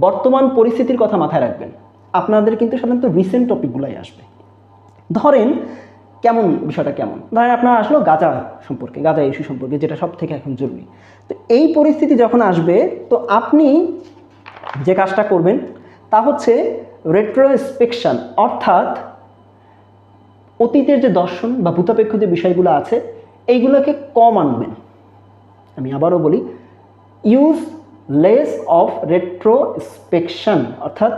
বর্তমান পরিস্থিতির কথা মাথায় রাখবেন। আপনাদের কিন্তু সাধারণত রিসেন্ট টপিকগুলাই আসবে। ধরেন, কেমন বিষয়টা কেমন? ধরেন আপনার আসলো গাঁজা সম্পর্কে, গাঁজা ইস্যু সম্পর্কে, যেটা সব থেকে এখন জরুরি। তো এই পরিস্থিতি যখন আসবে, তো আপনি যে কাজটা করবেন, তা হচ্ছে রেট্রোস্পেকশন অর্থাৎ অতীতের যে দর্শন বা ভূতাপেক্ষ যে বিষয়গুলো আছে, এইগুলোকে কম আনবেন। আমি আবারও বলি ইউজ লেস অফ রেট্রোস্পেকশন, অর্থাৎ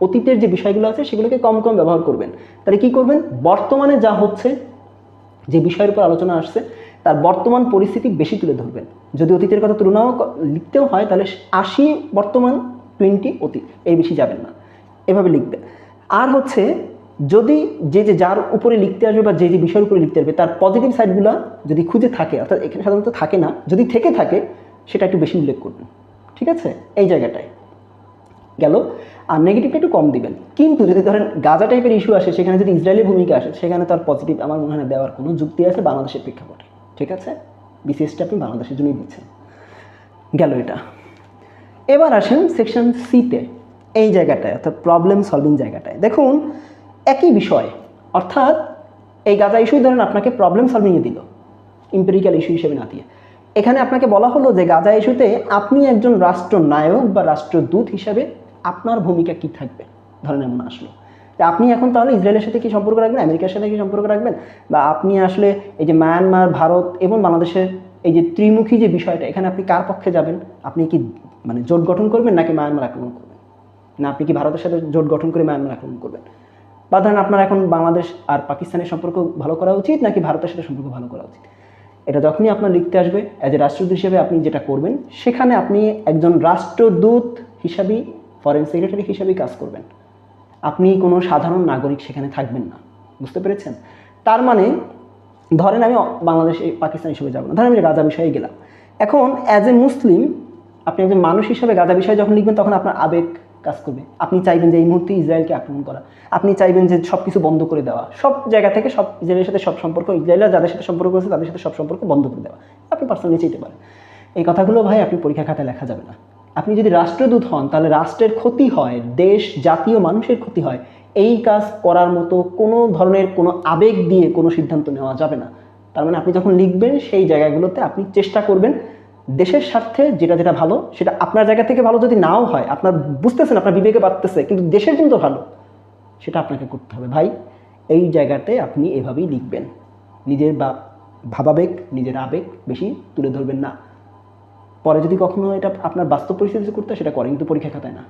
অতীতের যে বিষয়গুলো আছে সেগুলোকে কম কম ব্যবহার করবেন। তাহলে কি করবেন? বর্তমানে যা হচ্ছে, যে বিষয়ের উপর আলোচনা আসছে, তার বর্তমান পরিস্থিতি বেশি তুলে ধরবেন। যদি অতীতের কথা তুলনাও লিখতেও হয়, তাহলে আশি বর্তমান, টোয়েন্টি অতীত এই বেশি যাবেন না। এভাবে লিখবেন। আর হচ্ছে, যদি যে যে যার উপরে লিখতে আসবে বা যে যে বিষয়ের উপরে লিখতে আসবে, তার পজিটিভ সাইডগুলো যদি খুঁজে থাকে, অর্থাৎ এখানে সাধারণত থাকে না, যদি থেকে থাকে, সেটা একটু বেশি উল্লেখ করবেন। ঠিক আছে? এই জায়গাটায়। গেল। আর নেগেটিভটা একটু কম দিবেন। কিন্তু যদি ধরেন গাজা টাইপের ইস্যু আসে, সেখানে যদি ইসরায়েলের ভূমিকা আসে, সেখানে তার পজিটিভ আমার মনে হয় দেওয়ার কোনো যুক্তি আছে বাংলাদেশের প্রেক্ষাপটে। ঠিক আছে? বিসিএসটা আপনি বাংলাদেশের জন্যই দিচ্ছেন। গেল এটা। এবার আসেন সেকশন সিতে এই জায়গাটায়, অর্থাৎ প্রবলেম সলভিং জায়গাটায়। দেখুন, একই বিষয়, অর্থাৎ এই গাজা ইস্যুই ধরেন আপনাকে প্রবলেম সলভিংয়ে দিল। ইম্পেরিক্যাল ইস্যু হিসেবে না দিয়ে। এখানে আপনাকে বলা হলো যে গাজা ইস্যুতে আপনি একজন রাষ্ট্রনায়ক বা রাষ্ট্রদূত হিসাবে আপনার ভূমিকা কি থাকবে? ধরেন এমন আসলো। আপনি এখন তাহলে ইসরায়েলের সাথে কি সম্পর্ক রাখবেন? আমেরিকার সাথে কি সম্পর্ক রাখবেন? বা আপনি আসলে এই যে মায়ানমার, ভারত এবং বাংলাদেশের এই যে ত্রিমুখী যে বিষয়টা, এখানে আপনি কার পক্ষে যাবেন? আপনি কি মানে জোট গঠন করবেন নাকি মায়ানমার আক্রমণ করবেন? না, আপনি কি ভারতের সাথে জোট গঠন করে মায়ানমার আক্রমণ করবেন? বা ধরেন আপনার এখন বাংলাদেশ আর পাকিস্তানের সম্পর্ক ভালো করা উচিত নাকি ভারতের সাথে সম্পর্ক ভালো করা উচিত? এটা যখনই আপনার লিখতে আসবে অ্যাজ এ রাষ্ট্রদূত হিসেবে আপনি যেটা করবেন, সেখানে আপনি একজন রাষ্ট্রদূত হিসাবেই ফরেন সেক্রেটারি হিসাবেই কাজ করবেন। আপনি কোনো সাধারণ নাগরিক সেখানে থাকবেন না। বুঝতে পেরেছেন? তার মানে ধরেন আমি বাংলাদেশে, পাকিস্তান হিসেবে যাব না। ধরেন আমি গাজা বিষয়ে গেলাম। এখন অ্যাজ এ মুসলিম আপনি একজন মানুষ হিসেবে গাজা বিষয়ে যখন লিখবেন, তখন আপনার আবেগ কাজ করবে। আপনি চাইবেন যে এই মুহূর্তে ইসরায়েলকে আক্রমণ করা। আপনি চাইবেন যে সব কিছু বন্ধ করে দেওয়া। সব জায়গা থেকে সব ইসরায়েলের সাথে সব সম্পর্ক, ইসরায়েলের যাদের সাথে সম্পর্ক আছে তাদের সাথে সব সম্পর্ক বন্ধ করে দেওয়া। আপনি পার্সোনালি চাইতে পারেন। এই কথাগুলো ভাই আপনি পরীক্ষা খাতায় লেখা যাবে না। আপনি যদি রাষ্ট্রদূত হন, তাহলে রাষ্ট্রের ক্ষতি হয়, দেশ জাতীয় মানুষের ক্ষতি হয়। এই কাজ করার মতো কোনো ধরনের কোনো আবেগ দিয়ে কোনো সিদ্ধান্ত নেওয়া যাবে না। তার মানে আপনি যখন লিখবেন, সেই জায়গাগুলোতে আপনি চেষ্টা করবেন দেশের স্বার্থে যেটা যেটা ভালো, সেটা আপনার জায়গা থেকে ভালো যদি নাও হয়, আপনার বুঝতেছেন, আপনার বিবেকে পারতেছে কিন্তু দেশের কিন্তু ভালো, সেটা আপনাকে করতে হবে। ভাই, এই জায়গাতে আপনি এভাবেই লিখবেন। নিজের বা ভাবাবেগ, নিজের আবেগ বেশি তুলে ধরবেন না। পরে যদি কখনো এটা আপনার বাস্তব পরিস্থিতিতে করতে সেটা করেন, কিন্তু পরীক্ষা খাতায় না।